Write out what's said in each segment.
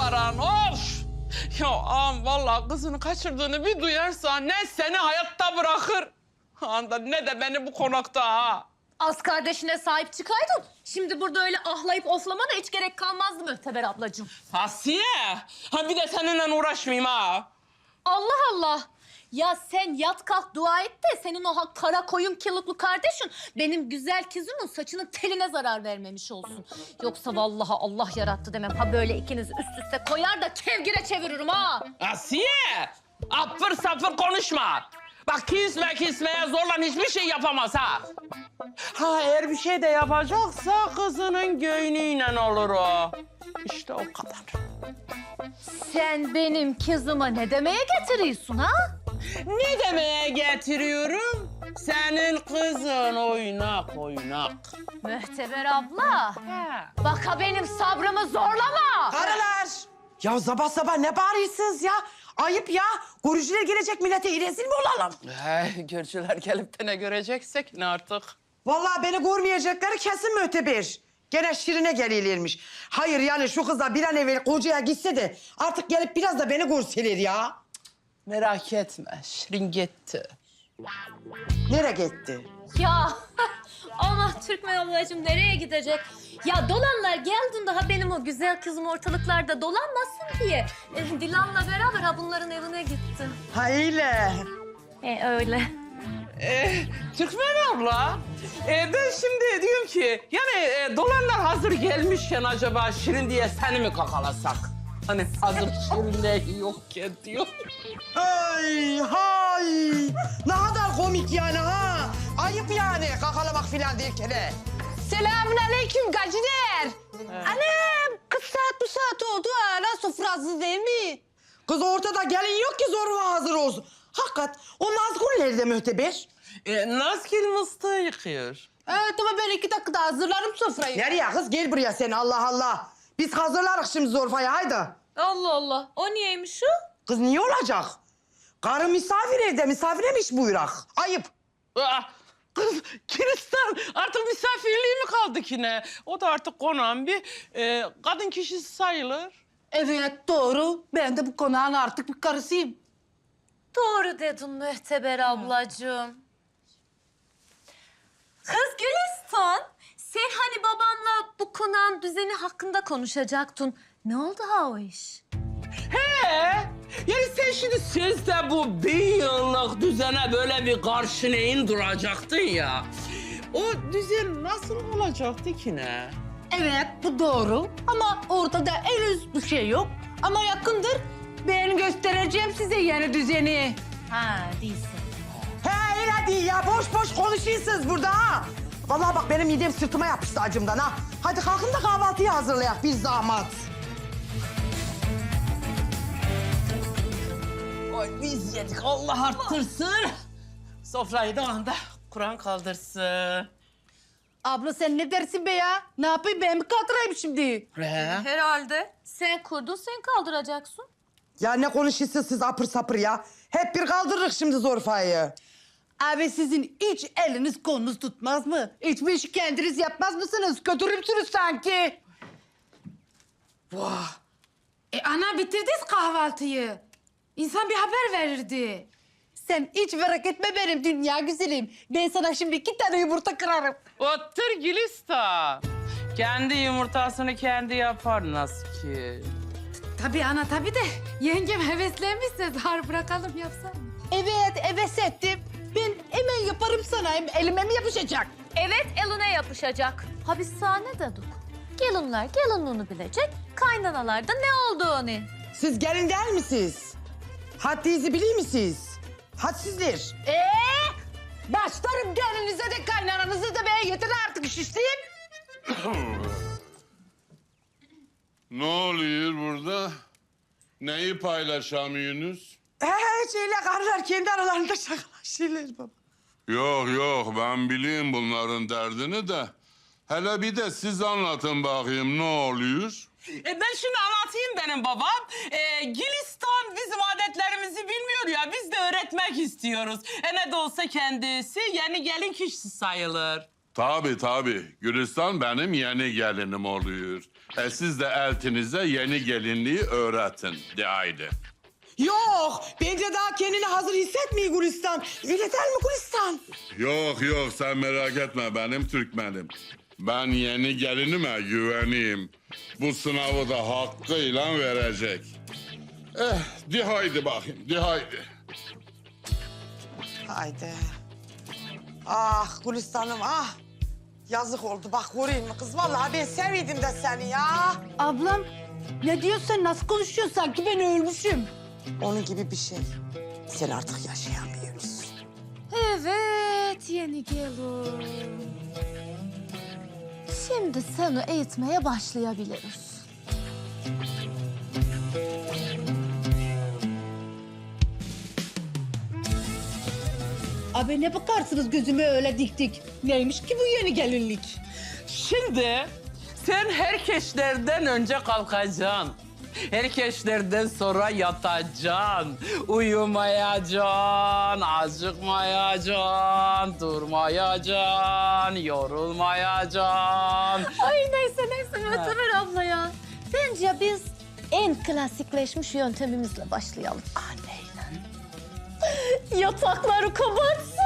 Baran of. Ya ağam vallahi kızını kaçırdığını bir duyarsa ne seni hayatta bırakır. Anda ne de beni bu konakta ha. Az kardeşine sahip çıkaydın. Şimdi burada öyle ahlayıp oflamana hiç gerek kalmazdı Mühteber ablacığım. Asiye. Ha bir de seninle uğraşmayayım ha. Allah Allah. Ya sen yat kalk dua et de senin o ha- kara koyun kilitli kardeşin benim güzel kızımın saçının teline zarar vermemiş olsun. Yoksa vallahi Allah yarattı demem. Ha böyle ikinizi üst üste koyar da kevgire çeviririm ha. Asiye. Apır sapır konuşma. Bak kisme kismeye zorla hiçbir şey yapamaz ha. Ha eğer bir şey de yapacaksa kızının göğnüyle olur o. İşte o kadar. Sen benim kızıma ne demeye getiriyorsun ha? Ne demeye getiriyorum? Senin kızın oynak oynak. Mühteber abla. Bak ha benim sabrımı zorlama. Karılar! Ya sabah sabah ne bağırıyorsunuz ya? Ayıp ya. Görücüler gelecek millete rezil mi olalım? Hey, görücüler gelip de ne göreceksek ne artık? Vallahi beni görmeyecekleri kesin mütebir. Gene Şirin'e geliyorlarmış. Hayır yani şu kıza bir an evvel kocaya gitse de artık gelip biraz da beni görseler ya. Merak etme, Şirin gitti. Nereye gitti? Ya ama Türkmen ablacığım nereye gidecek? Ya dolanlar geldin daha benim o güzel kızım ortalıklarda dolanmasın diye. E, Dilan'la beraber ha bunların evine gitti. Ha öyle. E öyle. Ee, Türkmen abla, e, ben şimdi diyorum ki... ...yani e, dolarlar hazır gelmişken acaba Şirin diye seni mi kakalasak? Hani hazır de yokken diyor. Ay hay. Ne kadar komik yani ha. Ayıp yani kakalamak filan derken. he. Selamun aleyküm gaciler. Anam kız saat bu saat oldu hala sofra hazır değil mi? Kız ortada gelin yok ki zoruma hazır olsun. Hakikat o Nazgul nerede mühteber? E, Nazgül mıstığı yıkıyor. Evet tamam ben iki dakikada hazırlarım sofrayı. Nereye kız? Gel buraya sen Allah Allah. Biz hazırlarız şimdi zorfayı haydi. Allah Allah. O niyeymiş o? Kız niye olacak? Karı misafir evde misafireymiş buyurak. Ayıp. Aa, kız Kiristan artık misafirliği mi kaldı ki ne? O da artık konağın bir e, kadın kişisi sayılır. Evet doğru. Ben de bu konağın artık bir karısıyım. Doğru dedin Mühteber ablacığım. Kız Gülistan, sen hani babamla bu konağın düzeni hakkında konuşacaktın. Ne oldu ha o iş? He, yani sen şimdi sözde bu bin yıllık düzene böyle bir karşı neyin duracaktın ya. O düzen nasıl olacaktı ki ne? Evet bu doğru ama ortada henüz bir şey yok. Ama yakındır. Ben göstereceğim size yeni düzeni. Ha, değilsin. He öyle değil ya. Boş boş konuşuyorsunuz burada ha. Vallahi bak benim midem sırtıma yapıştı acımdan ha. Hadi kalkın da kahvaltıyı hazırlayak bir zahmet. Ay biz yedik Allah arttırsın. Sofrayı da anda Kur'an kaldırsın. Abla sen ne dersin be ya? Ne yapayım ben mi kaldırayım şimdi? He? Herhalde. Sen kurdun, sen kaldıracaksın. Ya ne konuşuyorsunuz siz apır sapır ya. Hep bir kaldırırız şimdi zorfayı. Abi sizin hiç eliniz kolunuz tutmaz mı? Hiçbir işi kendiniz yapmaz mısınız? Götürürsünüz sanki. Vah. E ana bitirdiniz kahvaltıyı. İnsan bir haber verirdi. Sen hiç merak etme benim dünya güzelim. Ben sana şimdi iki tane yumurta kırarım. Otur Gülistan. Kendi yumurtasını kendi yapar nasıl ki? Tabii ana tabii de yengem heveslenmişse zar bırakalım yapsam mı? Evet, evet ettim. Ben hemen yaparım sana. Hem elime mi yapışacak? Evet, eline yapışacak. Ha biz sana ne dedik? Gelinler gelinliğini bilecek, kaynanalar da ne olduğunu. Siz gelin değil misiniz? Haddinizi biliyor musunuz? Hadsizler. Ee, başlarım gelinize de kaynananızı da beye getirin artık şiştiğim. Ne oluyor burada? Neyi paylaşamıyorsunuz? He şeyle karılar kendi aralarında şakalaşırlar baba. Yok yok ben bileyim bunların derdini de. Hele bir de siz anlatın bakayım ne oluyor? E ben şimdi anlatayım benim babam. E, Gülistan bizim adetlerimizi bilmiyor ya. Biz de öğretmek istiyoruz. E ne de olsa kendisi yeni gelin kişisi sayılır. Tabii tabii. Gülistan benim yeni gelinim oluyor. E siz de eltinize yeni gelinliği öğretin. De haydi. Yok, bence daha kendini hazır hissetmiyor Gülistan. Değil mi Gülistan? Yok yok sen merak etme benim Türkmenim. Ben yeni gelinime güveneyim. Bu sınavı da hakkıyla verecek. Eh, de haydi bakayım, de haydi. Haydi. Ah Gülistan'ım ah. Yazık oldu bak vurayım mı kız? Vallahi ben seviydim de seni ya. Ablam ne diyorsun nasıl konuşuyorsun sanki ben ölmüşüm. Onun gibi bir şey. Sen artık yaşayamıyorsun. Evet yeni gelin. Şimdi seni eğitmeye başlayabiliriz. Abi ne bakarsınız gözüme öyle dik dik. Neymiş ki bu yeni gelinlik? Şimdi sen herkeslerden önce kalkacaksın. Herkeslerden sonra yatacaksın. Uyumayacaksın, acıkmayacaksın, durmayacaksın, yorulmayacaksın. Ay neyse neyse Möteber abla ya. Bence biz en klasikleşmiş yöntemimizle başlayalım. Anneyle. Yatakları kapatsın.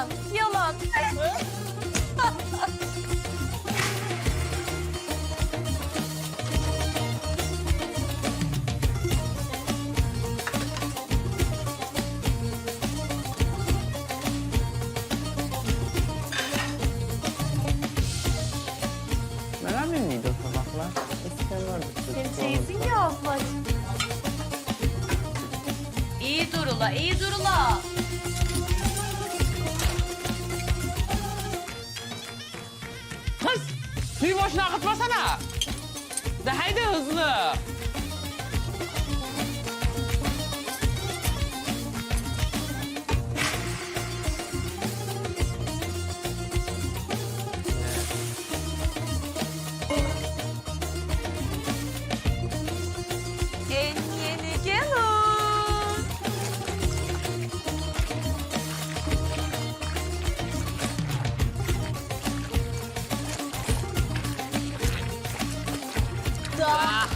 Gülistan? Yalan. Merak mıydı o tabaklar? Eskiden vardı. Ya ablacığım. İyi durula, iyi durula. Boşuna akıtmasana. De haydi hızlı.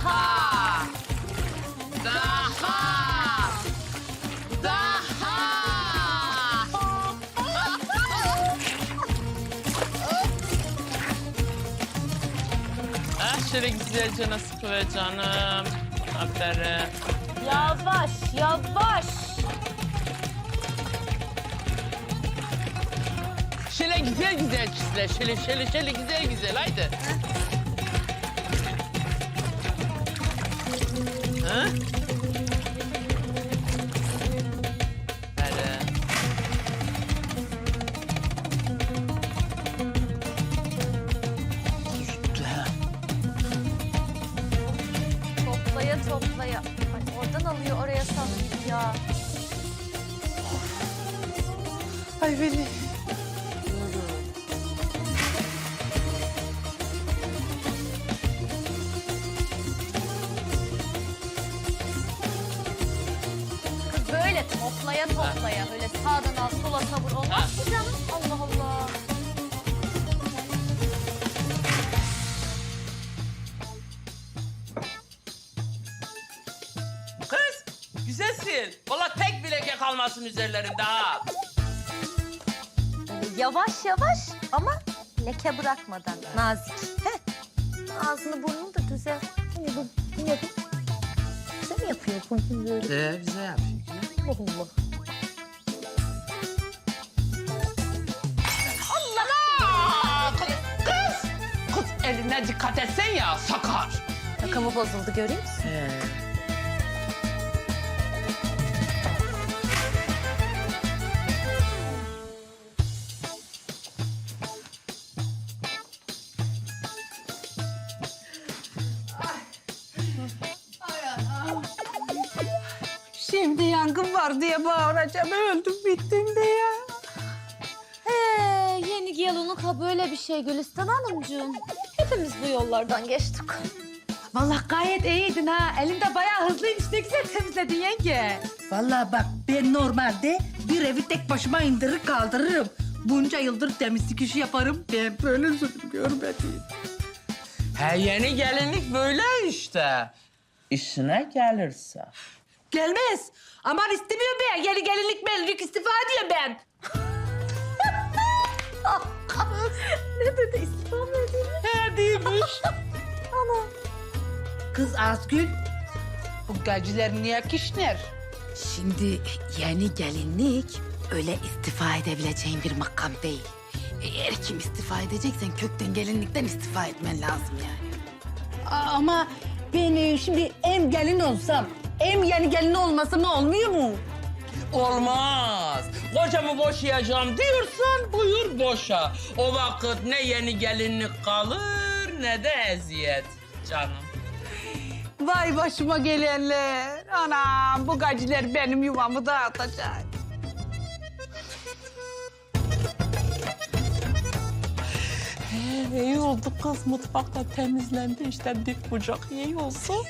Daha! Daha! Daha! ah şöyle güzelce nasıl koy canım. Aferin. Yavaş, yavaş. Şöyle güzel güzel çizle. Şöyle şöyle şöyle güzel güzel haydi. Ha? Hadi. Toplaya toplaya. Ay oradan alıyor oraya sallıyor ya. Ay beni. Böyle toplaya toplaya. Öyle sağdan al sola savur olmaz ki canım. Allah Allah. Kız güzelsin. Vallahi tek bile leke kalmasın üzerlerinde ha. Böyle yavaş yavaş ama leke bırakmadan nazik. Heh. Ağzını burnunu da düzelt. Yine bu, yine bu. Bize mi yapıyor bunu böyle? Ee, bize yapıyor. Allah Allah. Allah! Kız! Kız eline dikkat etsen ya sakar. Yakamı bozuldu görüyor musun? He. Şimdi yangın var diye bağıracağım. Öldüm bittim be ya. He, yeni ha böyle bir şey Gülistan Hanımcığım. Hepimiz bu yollardan geçtik. Vallahi gayet iyiydin ha. Elinde bayağı hızlıymış. Ne güzel temizledin yenge. Vallahi bak ben normalde bir evi tek başıma indirir kaldırırım. Bunca yıldır temizlik işi yaparım. Ben böyle zulüm görmedim. He yeni gelinlik böyle işte. İşine gelirse. Gelmez. Aman istemiyorum ben. Yeni gelinlik melinlik istifa ediyorum ben. ne dedi istifa mı ediyor? He değilmiş. Kız Azgül. Bu gaciler niye kişner? Şimdi yeni gelinlik öyle istifa edebileceğin bir makam değil. Eğer kim istifa edeceksen kökten gelinlikten istifa etmen lazım yani. Ama ben e, şimdi em gelin olsam, em yeni gelin olmasam olmuyor mu? Olmaz. Kocamı boşayacağım diyorsan buyur boşa. O vakit ne yeni gelinlik kalır ne de eziyet canım. Vay başıma gelenler. Anam bu gaciler benim yuvamı dağıtacak. İyi oldu kız mutfakta temizlendi işte dik bucak iyi olsun.